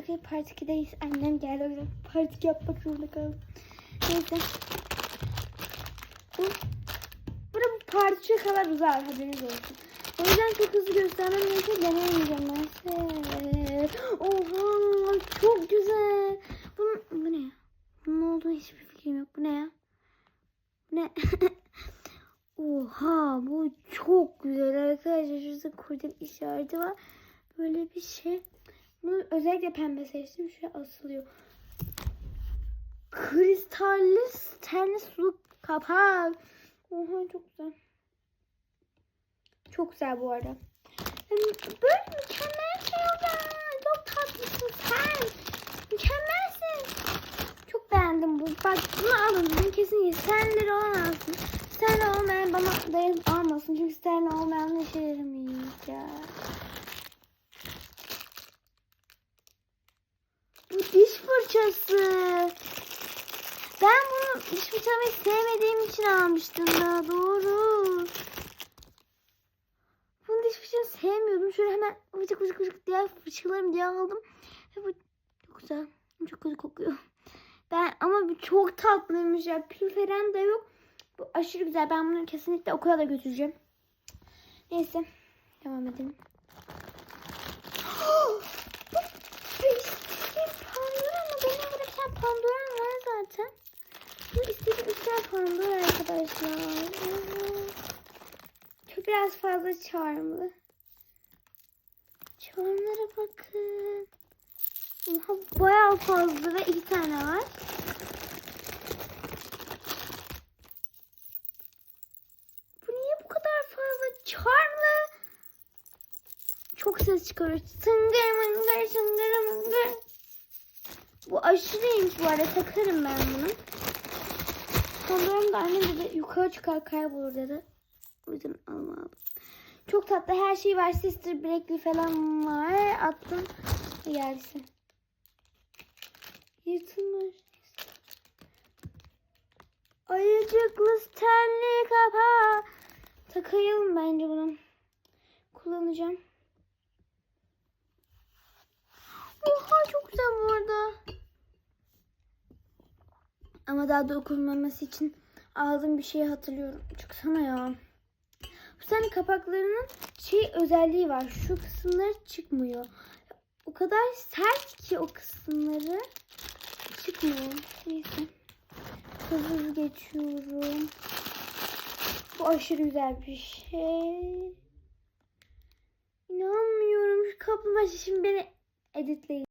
Şaka part 2'deyiz. Annem geldi o part 2 yapmak zorunda kaldım. Neyse. Bu, burada bu part 3'e kadar uzar haberiniz olsun. O yüzden çok hızlı göstermem gerekiyor. Deneyemeyeceğim maalesef. Oha çok güzel. Bunun, bu ne ya? Bunun olduğunu hiçbir fikrim yok. Bu ne ya? Ne? Oha bu çok güzel arkadaşlar. Şurada kurdel işareti var. Böyle bir şey. Bunu özellikle pembe seçtim. Şuraya asılıyor. Kristalli stenli su kapağı. Oha çok güzel. Çok güzel bu arada. Böyle mükemmel şey oldu. Çok tatlısın sen. Mükemmelsin. Çok beğendim bu. Bak bunu alın. Bunu kesin senleri olan alsın. Sterli olmayan bana dayanıp almasın. Çünkü sterli olmayan ne işe yaramayacak. Bu diş fırçası. Ben bunu diş fırçalamayı sevmediğim için almıştım da doğru. Bunu diş fırçasını sevmiyordum. Şöyle hemen vıcık vıcık vıcık diye fırçalarım diye aldım. Ve bu çok güzel. Çok kötü kokuyor. Ben ama bu çok tatlıymış ya. Pil falan yok. Bu aşırı güzel. Ben bunu kesinlikle okula da götüreceğim. Neyse. Devam edelim. Bu istediğim Pandora mı? Benim burada bir tane Pandora'm var zaten. Bu Pandora arkadaşlar. Çok biraz fazla charmlı. Charmlara bakın. Oha, bayağı fazla ve iki tane var. Bu niye bu kadar fazla charmlı? Çok ses çıkarıyor. Tıngır mıngır tıngır mıngır. Bu aşırı iyiymiş bu arada. Takarım ben bunu. Sanırım da annem dedi yukarı çıkar kaybolur dedi. O yüzden almadım. Çok tatlı her şey var. Sister Blackly falan var. Attım. Gelsin. Yırtılmış. Ayıcıklı Stanley kapağı. Takayım bence bunu. Kullanacağım. Oha çok güzel bu arada. Ama daha dokunmaması için aldığım bir şeyi hatırlıyorum. Çıksana ya. Bu sene kapaklarının şey özelliği var. Şu kısımları çıkmıyor. O kadar sert ki o kısımları çıkmıyor. Neyse. Hızlı geçiyorum. Bu aşırı güzel bir şey. İnanmıyorum. Şu kaplumbağa şimdi beni editleyin.